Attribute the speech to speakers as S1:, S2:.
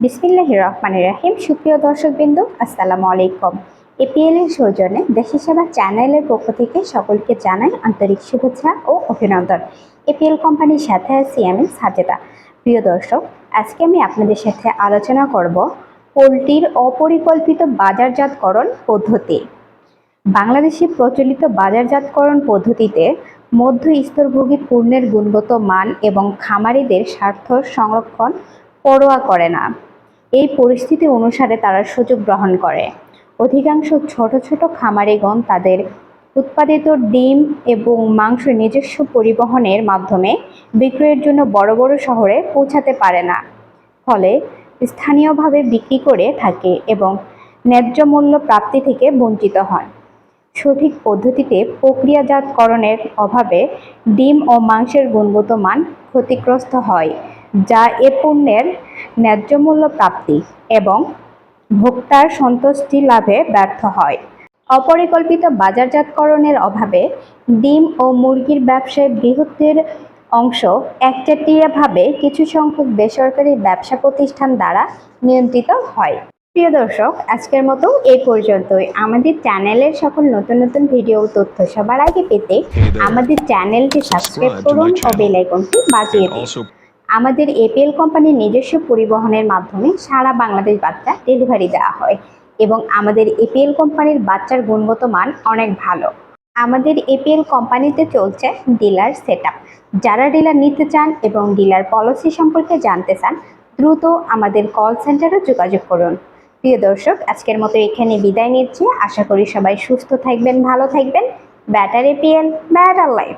S1: বিসমিল্লাহ রহমানির রাহিম। সুপ্রিয় দর্শকবৃন্দ, আসসালামু আলাইকুম। এপিএল এর সৌজন্যে দেশি সেবা চ্যানেলের পক্ষ থেকে সকলকে জানাই আন্তরিক শুভেচ্ছা ও অভিনন্দন। এপিএল কোম্পানির সাথে আছি আমি সাজেদা। প্রিয় দর্শক, আজকে আমি আপনাদের সাথে আলোচনা করব পোলট্রির অপরিকল্পিত বাজারজাতকরণ পদ্ধতি। বাংলাদেশে প্রচলিত বাজারজাতকরণ পদ্ধতিতে মধ্য স্তরভোগী পণ্যের গুণগত মান এবং খামারিদের স্বার্থ সংরক্ষণ পরোয়া করে না। এই পরিস্থিতি অনুসারে তারা সুযোগ গ্রহণ করে। অধিকাংশ ছোট ছোট খামারিগণ তাদের উৎপাদিত ডিম এবং মাংস নিজস্ব পরিবহনের মাধ্যমে বিক্রয়ের জন্য বড় বড় শহরে পৌঁছাতে পারে না। ফলে স্থানীয়ভাবে বিক্রি করে থাকে এবং ন্যায্য মূল্য প্রাপ্তি থেকে বঞ্চিত হয় সঠিক পদ্ধতিতে প্রক্রিয়াজাতকরণের অভাবে ডিম ও মাংসের গুণগত মান ক্ষতিগ্রস্ত হয়। যা এ পণ্যের ন্যায্য মূল্য প্রাপ্তি এবং ভোক্তার সন্তুষ্টি লাভে ব্যর্থ হয়। অপরিকল্পিত বাজারজাতকরণের অভাবে ডিম ও মুরগির ব্যবসায় বৃহত্তর অংশ একচেটিয়াভাবে কিছু সংখ্যক বেসরকারি ব্যবসা প্রতিষ্ঠান দ্বারা নিয়ন্ত্রিত হয়। প্রিয় দর্শক আজকের মতো এই পর্যন্তই। আমাদের চ্যানেলের সকল নতুন নতুন ভিডিও তথ্য সবার আগে পেতে আমাদের চ্যানেলটি সাবস্ক্রাইব করুন ও বেল আইকনটি বাজিয়ে দিন। আমাদের এপিএল কোম্পানির নিজস্ব পরিবহনের মাধ্যমে সারা বাংলাদেশ বাচ্চা ডেলিভারি দেওয়া হয় এবং আমাদের এপিএল কোম্পানির বাচ্চার গুণগত মান অনেক ভালো। আমাদের এপিএল কোম্পানিতে চলছে ডিলার সেট যারা ডিলার নিতে চান এবং ডিলার পলিসি সম্পর্কে জানতে চান, দ্রুত আমাদের কল সেন্টারে যোগাযোগ করুন। প্রিয় দর্শক, আজকের মতো এখানে বিদায় নিচ্ছি। আশা করি সবাই সুস্থ থাকবেন, ভালো থাকবেন। Batter APL batter life